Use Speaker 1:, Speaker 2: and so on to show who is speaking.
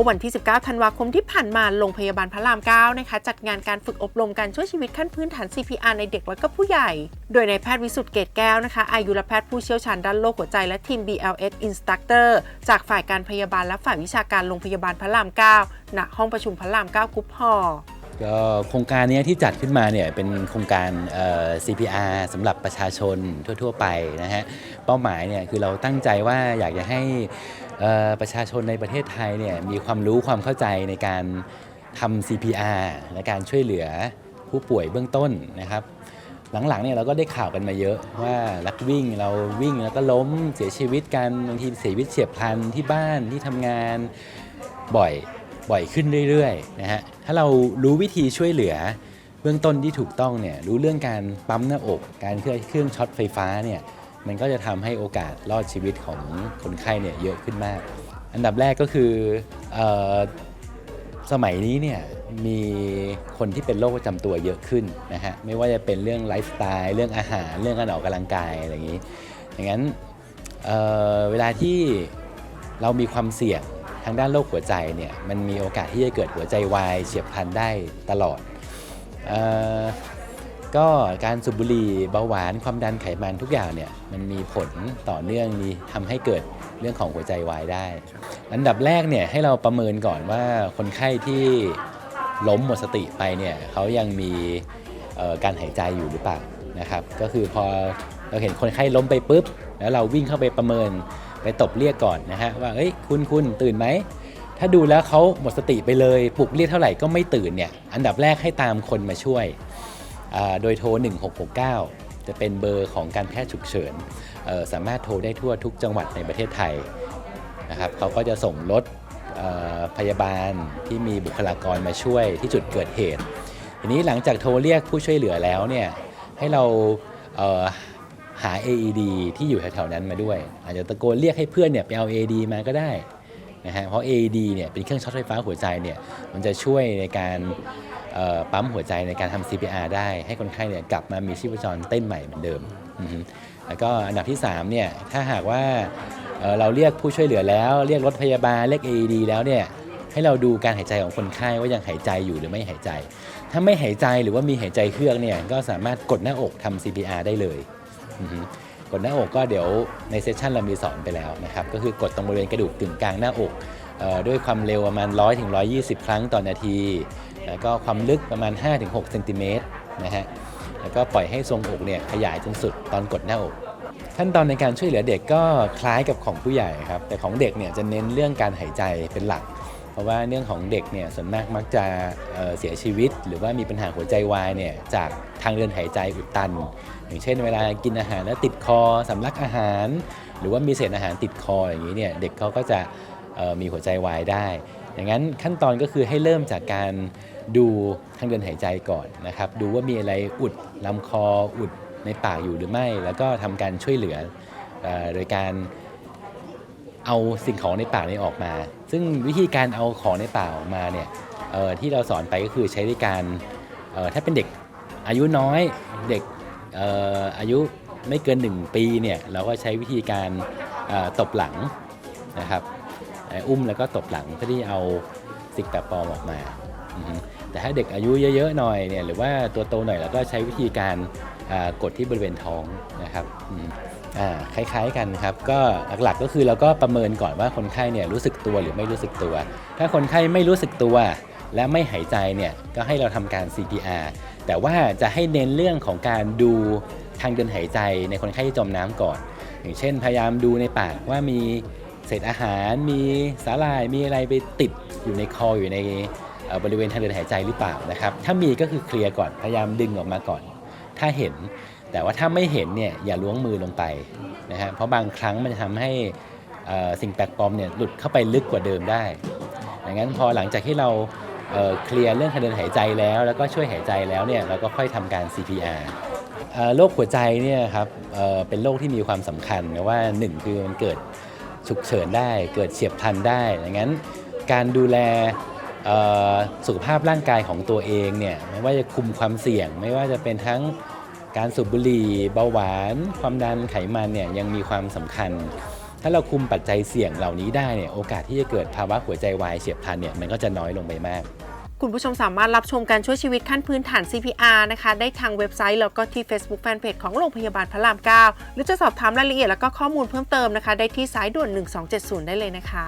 Speaker 1: มื่อวันที่ 19 ธันวาคมที่ผ่านมาโรงพยาบาลพระราม 9 นะคะ จัดงานการฝึกอบรมการช่วยชีวิตขั้นพื้นฐาน CPR ในเด็กและก็ผู้ใหญ่ โดยนายแพทย์วิสุทธ์เกตแก้วนะคะอายุรแพทย์ผู้เชี่ยวชาญด้านโรคหัวใจและทีม BLS Instructor จากฝ่ายการพยาบาลและฝ่ายวิชาการโรงพยาบาลพระราม 9 ณ ห้องประชุมพระราม 9 กุ๊ปฮอ
Speaker 2: ก็โครงการนี้ที่จัดขึ้นมาเนี่ยเป็นโครงการ CPR สำหรับประชาชนทั่ว ๆ ไปนะฮะ เป้าหมายเนี่ยคือเราตั้งใจว่าอยากจะให้ ประชาชนในประเทศไทยเนี่ยมีความรู้ความเข้าใจในการทำ CPR และการช่วยเหลือผู้ป่วยเบื้องต้นนะครับ หลังๆเนี่ยเราก็ได้ข่าวกันมาเยอะว่านักวิ่งเราวิ่งแล้วก็ล้มเสียชีวิตกันบางทีเสียชีวิตเฉียบพลันที่บ้านที่ทำงานบ่อยบ่อยขึ้นเรื่อยๆนะฮะถ้าเรารู้วิธีช่วยเหลือเบื้องต้นที่ถูกต้องเนี่ยรู้เรื่องการปั๊มหน้าอก การเครื่องช็อตไฟฟ้าเนี่ย มันก็จะทำให้โอกาสรอดชีวิตของคนไข้เนี่ยเยอะขึ้นมาก อันดับแรกก็คืออสมัยนี้เนี่ยมีคนที่เป็นโรคประจำตัวเยอะขึ้นนะฮะไม่ว่าจะเป็นเรื่องไลฟ์สไตล์เรื่องอาหารเรื่องการออกกำลังกายอะไรอย่างนี้อย่างนั้นเเวลาที่เรามีความเสี่ยงทางด้านโรคหัวใจเนี่ยมันมีโอกาสที่จะเกิดหัวใจวายเฉียบพลันได้ตลอดเออ ก็การสูบบุหรี่เบาหวานความดันไขมันทุกอย่างเนี่ยมันมีผลต่อเนื่องมีทำให้เกิดเรื่องของหัวใจวายได้ อันดับแรกเนี่ยให้เราประเมินก่อนว่าคนไข้ที่ล้มหมดสติไปเนี่ยเขายังมีการหายใจอยู่หรือเปล่านะครับ ก็คือพอเราเห็นคนไข้ล้มไปปุ๊บ แล้วเราวิ่งเข้าไปประเมินไปตบเรียกก่อนนะฮะว่าเอ้ยคุณคุณตื่นไหมถ้าดูแล้วเขาหมดสติไปเลยปลุกเรียกเท่าไหร่ก็ไม่ตื่นเนี่ยอันดับแรกให้ตามคนมาช่วย โดยโทร 1669 จะเป็นเบอร์ของการแพทย์ฉุกเฉินสามารถโทรได้ทั่วทุกจังหวัดในประเทศไทยนะครับเขาก็จะส่งรถพยาบาลที่มีบุคลากรมาช่วยที่จุดเกิดเหตุ ทีนี้หลังจากโทรเรียกผู้ช่วยเหลือแล้วเนี่ยให้เราเอ่อหา AED ที่อยู่แถวๆนั้นมาด้วย อาจจะตะโกนเรียกให้เพื่อนเนี่ยไปเอา AED มาก็ได้ นะฮะเพราะ AED เนี่ยเป็นเครื่องช็อตไฟฟ้าหัวใจเนี่ยมันจะช่วยในการปั๊มหัวใจในการทำ CPR ได้ให้คนไข้เนี่ยกลับมามีชีพจรเต้นใหม่เหมือนเดิม แล้วก็อันดับที่3เนี่ยถ้าหากว่าเราเรียกผู้ช่วยเหลือแล้ว เรียกรถพยาบาลเรียก AED แล้วเนี่ยให้เราดูการหายใจของคนไข้ว่ายังหายใจอยู่หรือไม่หายใจ ถ้าไม่หายใจหรือว่ามีหายใจเครื่องเนี่ยก็สามารถกดหน้าอกทำ CPR ได้เลย กดหน้าอกก็เดี๋ยวในเซสชันเรามีสอนไปแล้วนะครับก็คือกดตรงบริเวณกระดูกกึ่งกลางหน้าอกด้วยความเร็วประมาณ 100ถึง120 ครั้งต่อนาที แล้วก็ความลึกประมาณ 5-6เซนติเมตรนะฮะแล้วก็ปล่อยให้ทรงอกเนี่ยขยายจนสุดตอนกดหน้าอก ขั้นตอนในการช่วยเหลือเด็กก็คล้ายกับของผู้ใหญ่ครับแต่ของเด็กเนี่ยจะเน้นเรื่องการหายใจเป็นหลัก ราะว่าเรื่องของเด็กเนี่ยส่วนมากมักจะเเสียชีวิต หรือว่ามีปัญหาหัวใจวายเนี่ยจากทางเดินหายใจอุดตัน อย่างเช่น เวลากินอาหารแล้วติดคอสำลักอาหาร หรือว่ามีเศษอาหารติดคออย่างนี้เนี่ยเด็กเขาก็จะมีหัวใจวายได้ อย่างนั้นขั้นตอนก็คือให้เริ่มจากการดูทางเดินหายใจก่อนนะครับดูว่ามีอะไรอุดลำคออุดในปากอยู่หรือไม่ แล้วก็ทำการช่วยเหลือโดยการ เอาสิ่งของในป่านี้ออกมา ซึ่งวิธีการเอาของในป่าออกมาเนี่ยที่เราสอนไปก็คือใช้ด้วยการถ้าเป็นเด็กอายุน้อยเด็กอออายุไม่เกิน 1 ปีเนี่ยเราก็ใช้วิธีการตบหลังนะครับอุ้มแล้วก็ตบหลังเพื่อที่เอาสิ่งแปลกปลอมออกมา แต่ถ้าเด็กอายุเยอะๆหน่อยเนี่ยหรือว่าตัวโตหน่อยเราก็ใช้วิธีการกดที่บริเวณท้องนะครับ คล้าย ๆ กันครับก็หลักๆก็คือเราก็ประเมินก่อนว่าคนไข้เนี่ยรู้สึกตัวหรือไม่รู้สึกตัว ถ้าคนไข้ไม่รู้สึกตัว และไม่หายใจเนี่ยก็ให้เราทำการ CPR แต่ว่าจะให้เน้นเรื่องของการดูทางเดินหายใจในคนไข้ที่จมน้ำก่อน อย่างเช่น พยายามดูในปากว่ามีเศษอาหาร มีสาหร่าย มีอะไรไปติดอยู่ในคออยู่ในบริเวณทางเดินหายใจหรือเปล่านะครับ ถ้ามีก็คือเคลียร์ก่อน พยายามดึงออกมาก่อน ถ้าเห็น แต่ว่าถ้าไม่เห็นเนี่ยอย่าล้วงมือลงไปนะฮะเพราะบางครั้งมันจะทำให้สิ่งแปลกปลอมเนี่ยหลุดเข้าไปลึกกว่าเดิมได้ดังนั้นพอหลังจากที่เราเคลียร์เรื่องทางเดินหายใจแล้ว แล้วก็ช่วยหายใจแล้วเนี่ยเราก็ค่อยทำการ CPR โรคหัวใจเนี่ยครับเเป็นโรคที่มีความสำคัญนะว่าหนึ่งคือมันเกิดฉุกเฉินได้ เกิดเฉียบพลันได้ดังนั้นการดูแลสุขภาพร่างกายของตัวเองเนี่ยไม่ว่าจะคุมความเสี่ยง ไม่ว่าจะเป็นทั้ง การสูบบุหรี่เบาหวาน ความดันไขมันเนี่ยยังมีความสำคัญ ถ้าเราคุมปัจจัยเสี่ยงเหล่านี้ได้เนี่ยโอกาสที่จะเกิดภาวะหัวใจวายเฉียบพลันเนี่ยมันก็จะน้อยลงไปมาก
Speaker 1: คุณผู้ชมสามารถรับชมการช่วยชีวิตขั้นพื้นฐาน CPR นะคะ ได้ทางเว็บไซต์แล้วก็ที่ Facebook Fanpage ของโรงพยาบาลพระราม 9 หรือจะสอบถามรายละเอียดแล้วก็ข้อมูลเพิ่มเติมนะคะ ได้ที่สายด่วน 1270 ได้เลยนะคะ